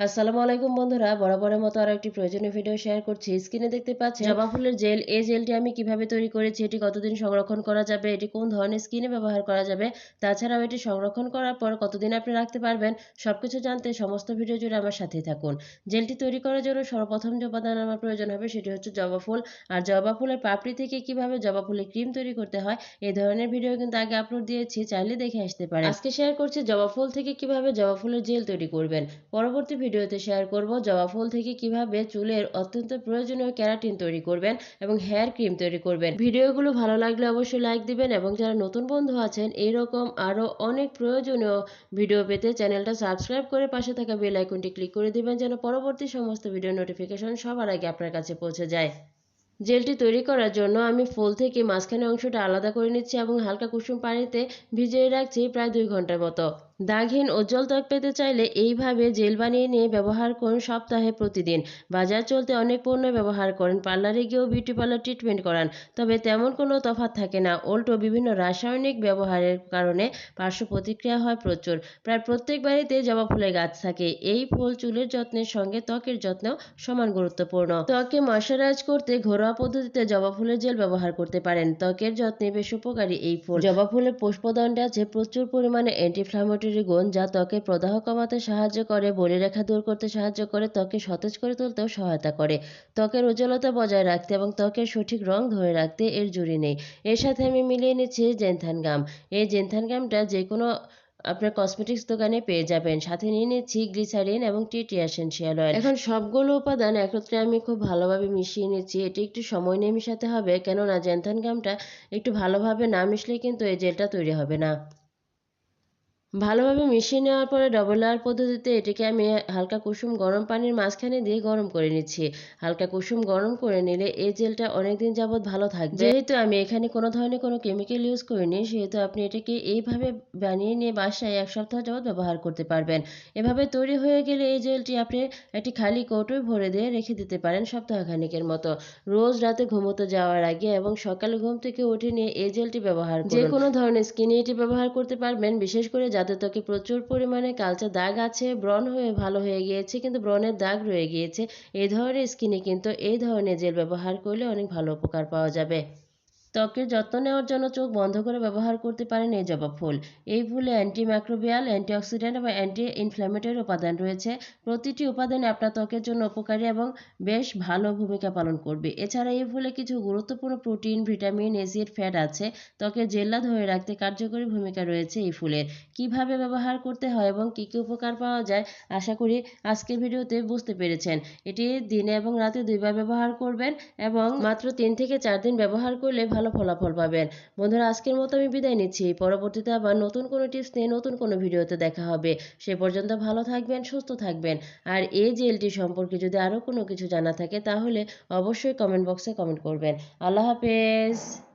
আসসালামু আলাইকুম বন্ধুরা বরাবরের মতো আরও একটি প্রয়োজনীয় ভিডিও শেয়ার করছি। স্ক্রিনে দেখতে পাচ্ছেন জবা ফুলের জেল এই জেলটি আমি কীভাবে তৈরি করেছি এটি কতদিন সংরক্ষণ করা যাবে এটি কোন ধরনের স্কিনে ব্যবহার করা যাবে তাছাড়াও এটি সংরক্ষণ করার পর কতদিন আপনি রাখতে পারবেন সবকিছু জানতে সমস্ত ভিডিও জুড়ে আমার সাথেই থাকুন। জেলটি তৈরি করার জন্য সর্বপ্রথম যে উপাদান আমার প্রয়োজন হবে সেটি হচ্ছে জবা ফুল আর জবা ফুলের পাপড়ি থেকে কীভাবে জবা ফুলের ক্রিম তৈরি করতে হয় এই ধরনের ভিডিও কিন্তু আগে আপলোড দিয়েছি চাইলে দেখে আসতে পারেন। আজকে শেয়ার করছি জবা ফুল থেকে কীভাবে জবা ফুলের জেল তৈরি করবেন। পরবর্তী ভিডিওতে শেয়ার করব। জবা ফুল থেকে কীভাবে চুলের অত্যন্ত প্রয়োজনীয় ক্যারাটিন তৈরি করবেন এবং হেয়ার ক্রিম তৈরি করবেন। ভিডিওগুলো ভালো লাগলে অবশ্যই লাইক দিবেন এবং যারা নতুন বন্ধু আছেন, এইরকম আরও অনেক প্রয়োজনীয় ভিডিও পেতে চ্যানেলটা সাবস্ক্রাইব করে পাশে থাকা বেল আইকনটি ক্লিক করে দিবেন যেন পরবর্তী সমস্ত ভিডিও নোটিফিকেশন সবার আগে আপনার কাছে পৌঁছে যায়। জেলটি তৈরি করার জন্য আমি ফুল থেকে মাঝখানে অংশটা আলাদা করে নিচ্ছি এবং হালকা কুসুম পানিতে ভিজিয়ে রাখছি প্রায় দুই ঘণ্টার মতো। দাগহীন উজ্জ্বল ত্বক পেতে চাইলে এইভাবে জেল বানিয়ে নিয়ে ব্যবহার করুন সপ্তাহে প্রতিদিন। বাজার চলতে অনেক পণ্য ব্যবহার করেন, পার্লারে গিয়েও বিউটি পার্লার ট্রিটমেন্ট করান, তবে তেমন কোনো তফাৎ থাকে না। উল্টো বিভিন্ন রাসায়নিক ব্যবহারের কারণে পার্শ্ব প্রতিক্রিয়া হয় প্রচুর। প্রায় প্রত্যেক বাড়িতে জবা ফুলের গাছ থাকে। এই ফুল চুলের যত্নের সঙ্গে ত্বকের যত্নেও সমান গুরুত্বপূর্ণ। ত্বকে ময়শ্চারাইজ করতে ঘরোয়া পদ্ধতিতে জবা ফুলের জেল ব্যবহার করতে পারেন। ত্বকের যত্নে বেশ উপকারী এই ফুল। জবা ফুলের পুষ্পদণ্ডে আছে প্রচুর পরিমাণে অ্যান্টিফ্লামেটরি গুণ যা ত্বকের প্রদাহ কমাতে সাহায্য করে বলিরেখা দূর করতে সাহায্য করে ত্বকে সতেজ করে তুলতেও সহায়তা করে। ত্বকের উজ্জ্বলতা বজায় রাখতে এবং ত্বকের সঠিক রং ধরে রাখতে এর জুড়ি নেই। এর সাথে আমি মিলিয়ে নিচ্ছি জেনথান গাম। এই জেনথান গামটা যে কোনো আপনার কসমেটিক্স দোকানে পেয়ে যাবেন। সাথে নিয়ে নিচ্ছি গ্লিসারিন এবং টিটি এসেন্সিয়াল অয়েল এখন সবগুলো উপাদান একত্রে আমি খুব ভালোভাবে মিশিয়ে নিচ্ছি। এটি একটু সময় নিয়ে মিশাতে হবে। কেননা জেনথান গামটা একটু ভালোভাবে না মিশলে কিন্তু এই জেলটা তৈরি হবে না। ভালোভাবে মিশিয়ে নেওয়ার পরে ডবল লেয়ার পদ্ধতিতে এটিকে আমি হালকা কুসুম গরম পানির মাঝখানে দিয়ে গরম করে নিচ্ছি। হালকা কুসুম গরম করে নিলে এই জেলটা অনেকদিন যাবৎ ভালো থাকবে। যেহেতু আমি এখানে কোনো ধরনের কোনো কেমিক্যাল ইউজ করিনি, সেহেতু আপনি এটাকে এইভাবে বানিয়ে নিয়ে বাসায় এক সপ্তাহ যাবৎ ব্যবহার করতে পারবেন। এভাবে তৈরি হয়ে গেলে এই জেলটি আপনি একটি খালি কৌটোয় ভরে দিয়ে রেখে দিতে পারেন সপ্তাহখানিকের মতো। রোজ রাতে ঘুমোতে যাওয়ার আগে এবং সকালে ঘুম থেকে উঠে নিয়ে এই জেলটি ব্যবহার যে কোনো ধরনের স্কিনে এটি ব্যবহার করতে পারবেন, বিশেষ করে যাদের ত্বকে প্রচুর পরিমাণে কালচে দাগ আছে, ব্রণ হয়ে ভালো হয়ে গিয়েছে, কিন্তু ব্রণের দাগ রয়ে গিয়েছে এই ধরনের স্কিনে কিন্তু এই ধরনের জেল ব্যবহার করলে অনেক ভালো উপকার পাওয়া যাবে। ত্বকের যত্ন নেওয়ার জন্য চোখ বন্ধ করে ব্যবহার করতে পারেন এই জবা ফুল। এই ফুলে অ্যান্টি অ্যান্টিমাইক্রোবিয়াল অ্যান্টিঅক্সিডেন্ট এবং অ্যান্টি ইনফ্ল্যামেটরি উপাদান রয়েছে। প্রতিটি উপাদানে আপনার ত্বকের জন্য উপকারী এবং বেশ ভালো ভূমিকা পালন করবে। এছাড়া এই ফুলে কিছু গুরুত্বপূর্ণ প্রোটিন, ভিটামিন, এসিড, ফ্যাট আছে। ত্বকের জেল্লা ধরে রাখতে কার্যকরী ভূমিকা রয়েছে এই ফুলের কীভাবে ব্যবহার করতে হয় এবং কী কী উপকার পাওয়া যায়, আশা করি আজকের ভিডিওতে বুঝতে পেরেছেন। এটি দিনে এবং রাতে দুইবার ব্যবহার করবেন এবং মাত্র তিন থেকে চার দিন ব্যবহার করলে ভালো ফলাফল পাবেন। বন্ধুরা, আজকের মতো আমি বিদায় নিচ্ছি। পরবর্তীতে আবার নতুন কোনো টিপস নিয়ে নতুন কোনো ভিডিওতে দেখা হবে। সে পর্যন্ত ভালো থাকবেন, সুস্থ থাকবেন। আর এই জেলটি সম্পর্কে যদি আরও কোনো কিছু জানা থাকে, তাহলে অবশ্যই কমেন্ট বক্সে কমেন্ট করবেন। আল্লাহ হাফেজ।